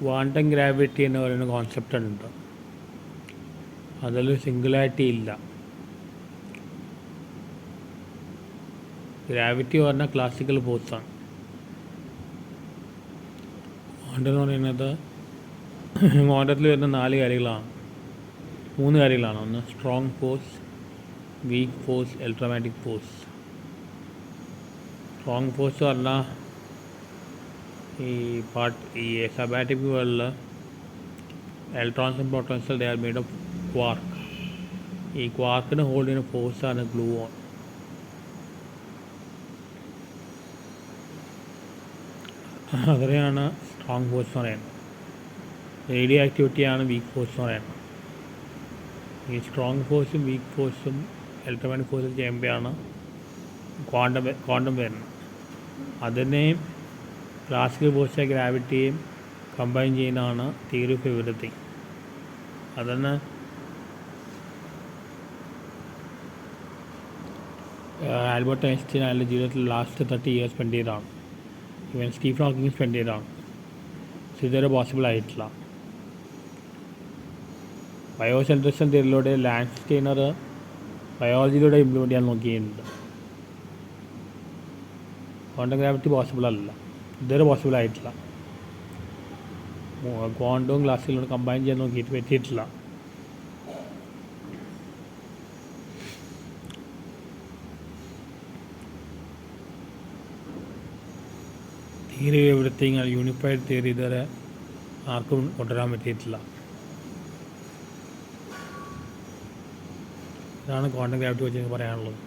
Quantum gravity എന്ന് പറയുന്ന concept ഉണ്ട് അതിൽ സിംഗുലാരിറ്റി ഇല്ല. ഗ്രാവിറ്റി പറഞ്ഞാൽ ക്ലാസിക്കൽ ഫോഴ്സാണ് ക്വാണ്ടം എന്ന് പറയുന്നത് ക്വാണ്ടത്തിൽ വരുന്ന നാല് കാര്യങ്ങളാണ്. മൂന്ന് കാര്യങ്ങളാണ്. ഒന്ന് strong force weak force electromagnetic force strong force പറഞ്ഞാൽ ഈ പാർട്ട് ഈ സബാറ്റിക് വേൾഡിൽ ഇലക്ട്രോൺസും പ്രോട്ടോൺസും they are made of quark ഈ ക്വാർക്കിന് ഹോൾഡ് ചെയ്യുന്ന ഫോഴ്സാണ് ഗ്ലൂ ഓൺ അതിനെയാണ് സ്ട്രോങ് ഫോഴ്സ് എന്ന് പറയുന്നത്. റേഡിയോ ആക്ടിവിറ്റിയാണ് വീക്ക് ഫോഴ്സ് എന്ന് പറയുന്നത്. ഈ സ്ട്രോങ് ഫോഴ്സും വീക്ക് ഫോഴ്സും ഇലക്ട്രോമാറ്റിക് ഫോഴ്സും ചെയ്യുമ്പോഴാണ് ക്വാണ്ടം ക്വാണ്ടം വരുന്നത്. അതിനെയും ക്ലാസിക്കൽ ഫോഴ്സ് ഗ്രാവിറ്റിയും കമ്പൈൻ ചെയ്യുന്നതാണ് തിയറി ഓഫ് എവറിത്തിങ് അതന്നെ ആൽബർട്ട് ഐൻസ്റ്റീൻ അയാളുടെ ജീവിതത്തിൽ ലാസ്റ്റ് തേർട്ടി ഇയേഴ്സ് സ്പെൻഡ് ചെയ്തതാണ്. ഇവൻ സ്റ്റീഫൻ ഹോക്കിങ് സ്പെൻഡ് ചെയ്തതാണ്. ഇതുവരെ പോസിബിൾ ആയിട്ടില്ല. ബയോസെൻട്രിസം തിയറിലൂടെ ലാൻഡ് സ്റ്റെയ്നർ ബയോളജിയിലൂടെ ഇംപ്ലിമെന്റ് ചെയ്യാൻ നോക്കിയിട്ടുണ്ട്. ക്വാണ്ടം ഗ്രാവിറ്റി പോസിബിൾ അല്ല. ഇതുവരെ പോസിബിൾ ആയിട്ടില്ല. ക്വാണ്ടവും ക്ലാസ്സിലൂടെ കമ്പൈൻ ചെയ്യാൻ നോക്കിയിട്ട് പറ്റിയിട്ടില്ല. തിയറി എവിടത്തെയും യൂണിഫൈഡ് തിയറി ഇതുവരെ ആർക്കും കൊണ്ടുവരാൻ പറ്റിയിട്ടില്ല. ഇതാണ് ക്വാണ്ടം ഗ്രാവിറ്റി വെച്ച് പറയാനുള്ളത്.